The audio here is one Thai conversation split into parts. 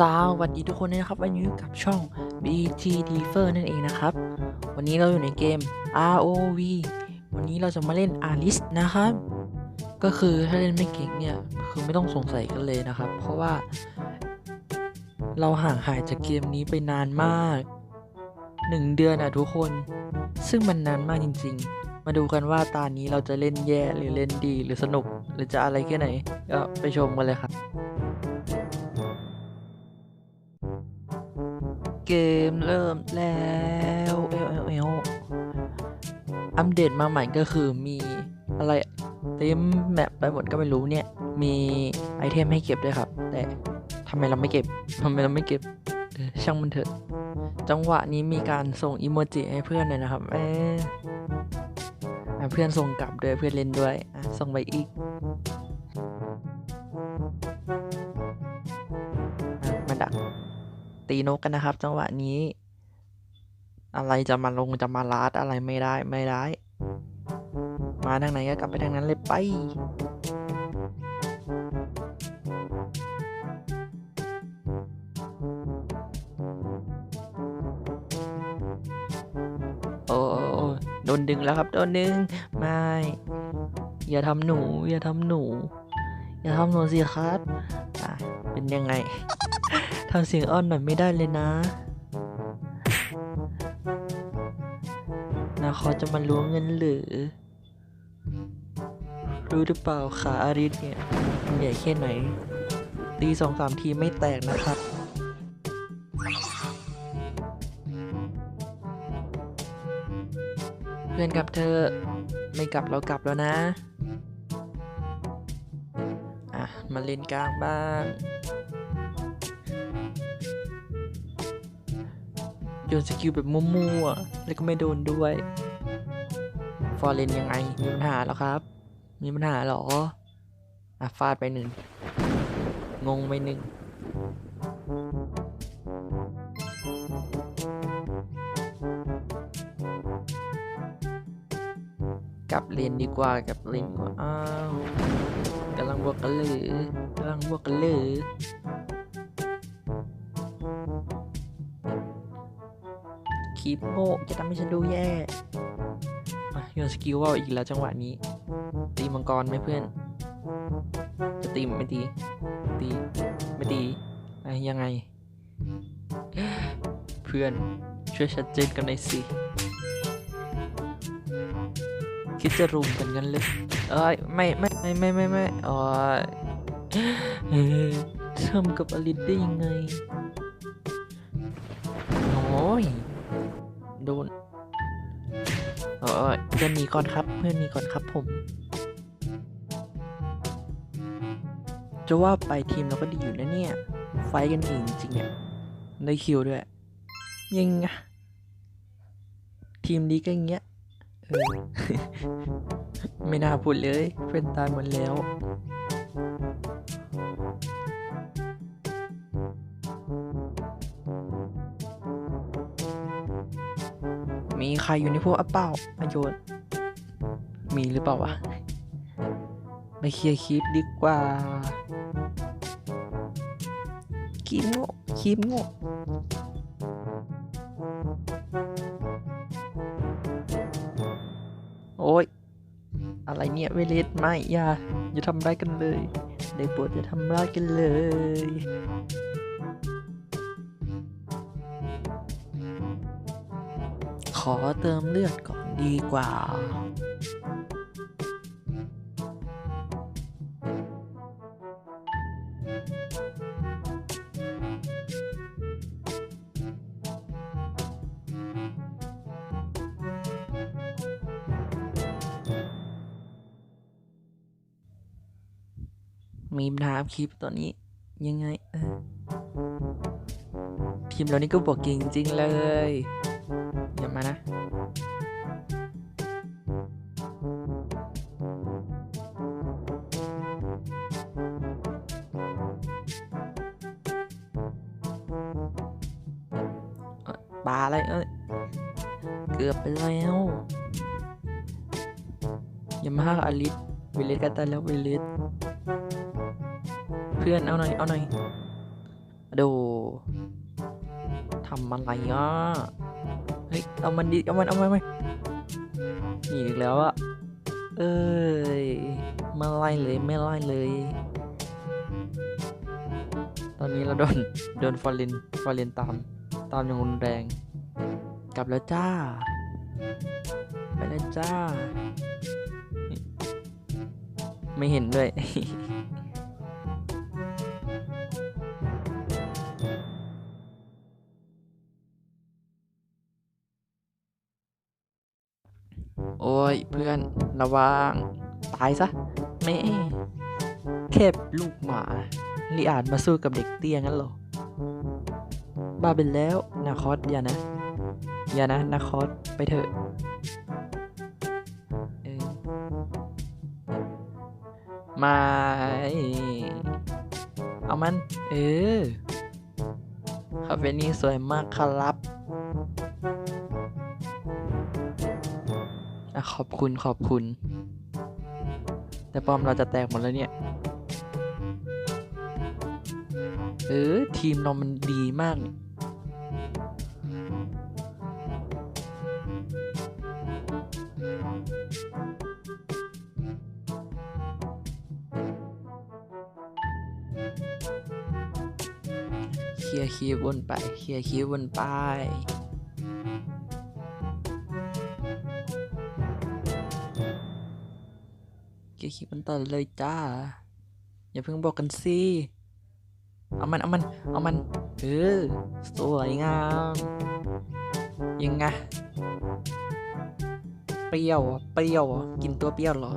สวัสดีทุกคนด้วยนะครับวันนี้อยู่กับช่อง BT d e f e r นั่นเองนะครับ วันนี้เราอยู่ในเกม ROV วันนี้เราจะมาเล่น Alice นะครับ ก็คือถ้าเล่นไม่เก่งเนี่ย คือไม่ต้องสงสัยกันเลยนะครับ เพราะว่า เราห่างหายจากเกมนี้ไปนานมากหนึ่งเดือนอะทุกคน ซึ่งมันนานมากจริง ๆ มาดูกันว่าตอนนี้เราจะเล่นแย่หรือเล่นดีหรือสนุก หรือจะอะไรแค่ไหนก็ไปชมกันเลยครับ เกมเริ่มแล้วเอลเอลเอลอัปเดตมาใหม่ก็คือมีอะไรเต็มแมปไปหมดก็ไม่รู้เนี่ย มีไอเทมให้เก็บด้วยครับ แต่ทำไมเราไม่เก็บทำไมเราไม่เก็บช่างมันเถอะ จังหวะนี้มีการส่งอิโมจิให้เพื่อนเลยนะครับเออเพื่อนส่งกลับด้วยเพื่อนเล่นด้วยส่งไปอีก ตีนกกันนะครับ จังหวะนี้ อะไรจะมาลงจะมาลาดอะไรไม่ได้ไม่ได้ มาทางไหนก็กลับไปทางนั้นเลยไปโอ้โดนดึงแล้วครับโดนดึงไม่ อย่าทำหนู อย่าทำหนู อย่าทำหนูสิครับ เป็นยังไงทำเสียงอ้อนหน่อยไม่ได้เลยนะนะเขาจะมาล้วงเงินหรือ รู้หรือเปล่าขาอาริสเนี่ยมันใหญ่แค่ไหน ตีสองสามทีไม่แตกนะครับเพื่อนกลับเธอ ไม่กลับเรากลับแล้วนะ มาเล่นกลางบ้างโยนสกิลแบบมั่วๆ แล้วก็ไม่โดนด้วย ฟอร์เรนยังไง มีปัญหาแล้วครับ มีปัญหาเหรอ อะฟาดไปหนึ่ง งงไปหนึ่ง กลับเลนดีกว่ากลับเลนดีกว่า อ้าว กำลังบวกกันเลยกำลังบวกกันเลยคีบโง่จะทำให้ฉันดูแย่โยนสกิลว่าอีกแล้วจังหวะนี้ ตีมังกรไหมเพื่อน จะตีไม่ตี ตีไม่ตีอะยังไง เพื่อนช่วยชัดเจนกันหน่อยสิ คิดจะรุมกันกันเลยเอ้ยไม่ไม่ไม่ไม่ไม่ไม่อ๋อเฮ้ยทำกับอลิสได้ยังไงโอ้ยโดนเออเพื่อนหนีก่อนครับ เพื่อนหนีก่อนครับผม จะว่าไปทีมเราก็ดีอยู่นะเนี่ย ไฟกันเองจริงเนี่ยได้คิวด้วย ยังไงทีมนี้ก็อย่างเงี้ย ไม่น่าพูดเลย เพื่อนตายหมดแล้ว มีใครอยู่ในพวกอัปเป้าอาโยนมีหรือเปล่าวะไปเคลียร์คลิปดีกว่าคลิปโง่คลิปโง่ อะไรเนี่ยเวเลสไม่อย่าอย่าทำร้ายกันเลยได้โปรดอย่าทำร้ายกันเลยขอเติมเลือดก่อนดีกว่า มีปัญหาคลิปตัวนี้ยังไงเออทีมเรานี่ก็บอกเก่งจริงๆเลยอย่ามานะปลาอะไรเอ้ยเกือบไปแล้วยามาห้าอลิสวิเลสกันตายแล้ววิเลสเพื่อน เอาหน่อย เอาหน่อย ดูทำอะไรอะ เฮ้ย เอามันดิ เอามัน เอามันไหมหนีอีกแล้วอะเอ้ยไม่ไล่เลย ไม่ไล่เลย ตอนนี้เราโดน โดนฟอร์เรนฟอร์เรนตาม ตามอย่างรุนแรง กลับแล้วจ้า ไปแล้วจ้า ไม่เห็นด้วย โอ้ยเพื่อนระวัง ตายซะแม่แค่ลูกหมาลีอาจมาสู้กับเด็กเตี้ยงั้นหรอ บ้าไปแล้วนาคอสอย่านะ อย่านะนาคอสไปเถอะม่เอามัน เออคาเฟนี่สวยมากครับ ขอบคุณขอบคุณ แต่ปอมเราจะแตกหมดแล้วเนี่ย เออ ทีมเรามันดีมากนี่เคลียร์คียวนไปเคลียร์คียวนไป คลิปมันต่อเลยจ้า อย่าเพิ่งบอกกันสิเอามันเอามันเอามันเออสวยงามยังไงเปรี้ยวอะเปรี้ยวอะกินตัวเปรี้ยวเหรอ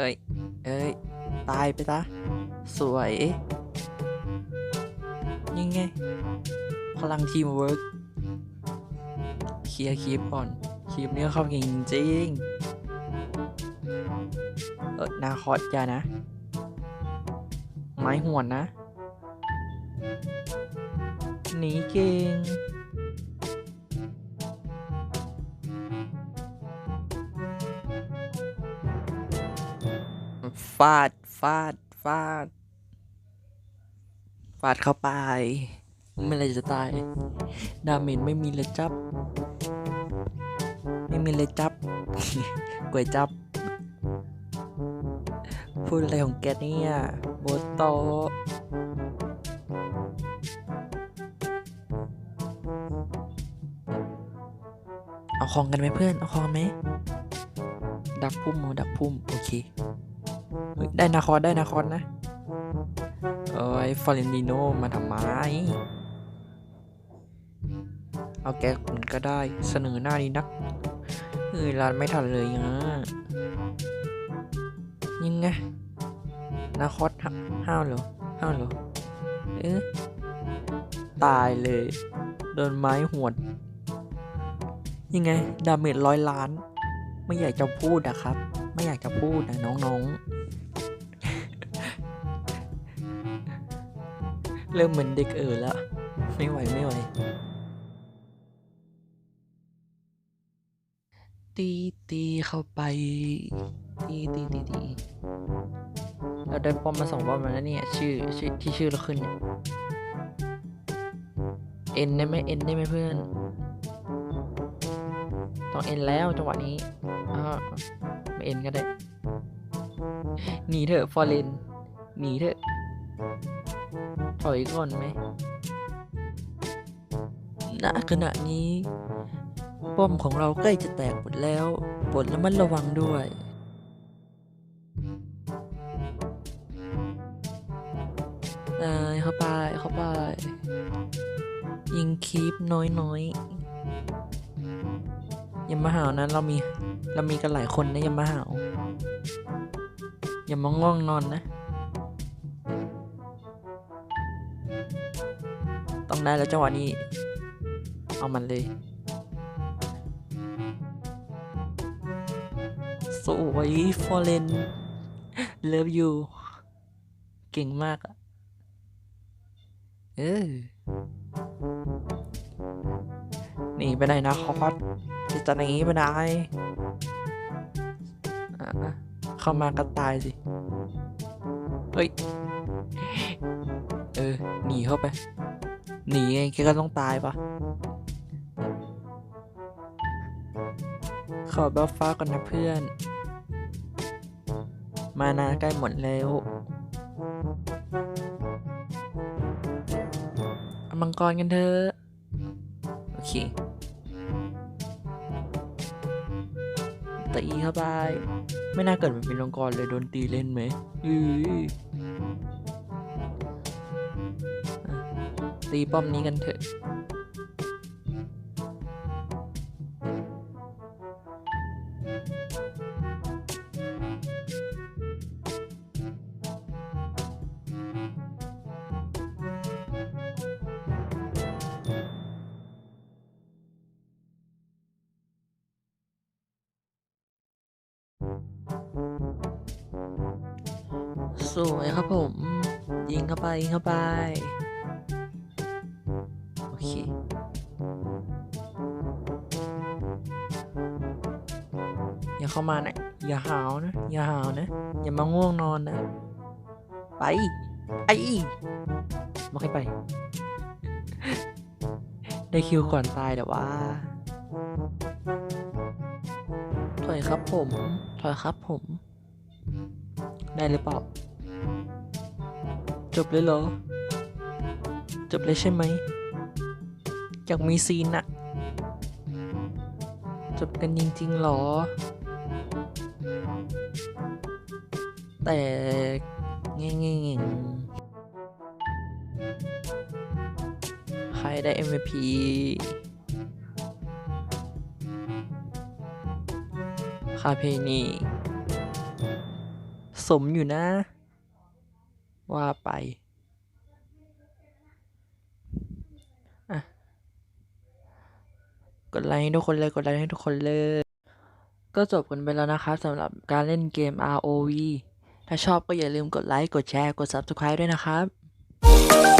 เฮ้ย เอ้ย ตายไปซะสวย ยังไง พลังทีมเวิร์กเคลียร์คลิปก่อน คลิปนี้เข้าเก่งจริง เออนาคอสอย่านะ ไม้ห่วนนะหนีเก่ง ฟาด ฟาด ฟาด ฟาดเข้าไปไม่อะไรจะตาย ดาเมจไม่มีเลยจับ ไม่มีเลยจับกวยจับ พูดอะไรของแกเนี่ย โบโตเอาของกันไหมเพื่อน เอาของไหม ดักพุ่มโมดักพุ่ม โอเค ได้นาคอสได้นาคอสนะเอ้ยฟอเรนติโนมาทำไมเอาแกคนก็ได้เสนอหน้าดีนักเฮ้ยร้านไม่ทันเลยอะยังไงนาคอสห้าห้าวเหรอห้าวเหรอเอ๊ะตายเลย โดนไม้หวด ยังไง ดาเมจร้อยล้าน ไม่อยากจะพูดอะครับ ไม่อยากจะพูดนะน้องๆ เริ่มเหมือนเด็กเออแล้ว ไม่ไหวไม่ไหวตีตีเข้าไป ตีตีตีตีเราได้ป้อมมาสองป้อมแล้วเนี่ยชื่อชื่อที่ชื่อเราขึ้นเนี่ยเอ็นได้ไหมเอ็นได้ไหมเพื่อน ต้องเอ็นแล้วจังหวะนี้อ่าไม่เอ็นก็ได้หนีเถอะฟอร์เรนหนีเถอะ ถอยก่อนไหมณขณะนี้ ป้อมของเราใกล้จะแตกหมดแล้วโปรดระมัดระวังด้วยเอ้ยเข้าไป เข้าไป ยิงคีปน้อยน้อยย่ามาหาวนะเรามี เรามีกันหลายคนนะยามาหาวอย่ามาง่วงนอนนะ ได้แล้วจังหวะนี้ เอามันเลย สวยฟอร์เรนเลิฟยูเก่งมากอะเออหนีไปไหนนะคอสจะจะหนีไปไหนเข้ามาก็ตายสิ เฮ้ย เออ หนีเข้าไป หนีไงแกก็ต้องตายปะขอบัฟฟ้าก่อนนะเพื่อน มานาใกล้หมดแล้วอมังกรกันเถอะโอเคตีเข้าไป ไม่น่าเกิดเป็นมังกรเลยโดนตีเล่นไหมอือ ตีป้อมนี้กันเถอะสวยครับผม ยิงเข้าไปยิงเข้าไป เข้ามานะอย่าหาวนะ อย่าหาวนะ อย่ามาง่วงนอนนะ ไป ไอ้ไม่ให้ไป ได้คิวก่อนตายแต่ว่า ถอยครับผม ถอยครับผม ได้หรือเปล่า จบเลยเหรอ จบเลยใช่ไหมอยากมีซีนอะจบกันจริงๆเหรอ แต่เงี้ยเงี้ยใครได้ MVP คาเพนีสมอยู่นะ ว่าไปอะกดไลค์ให้ทุกคนเลย กดไลค์ให้ทุกคนเลย ก็จบกันไปแล้วนะครับสำหรับการเล่นเกม ROV ถ้าชอบก็อย่าลืมกดไลค์ กดแชร์ กด Subscribe ด้วยนะครับ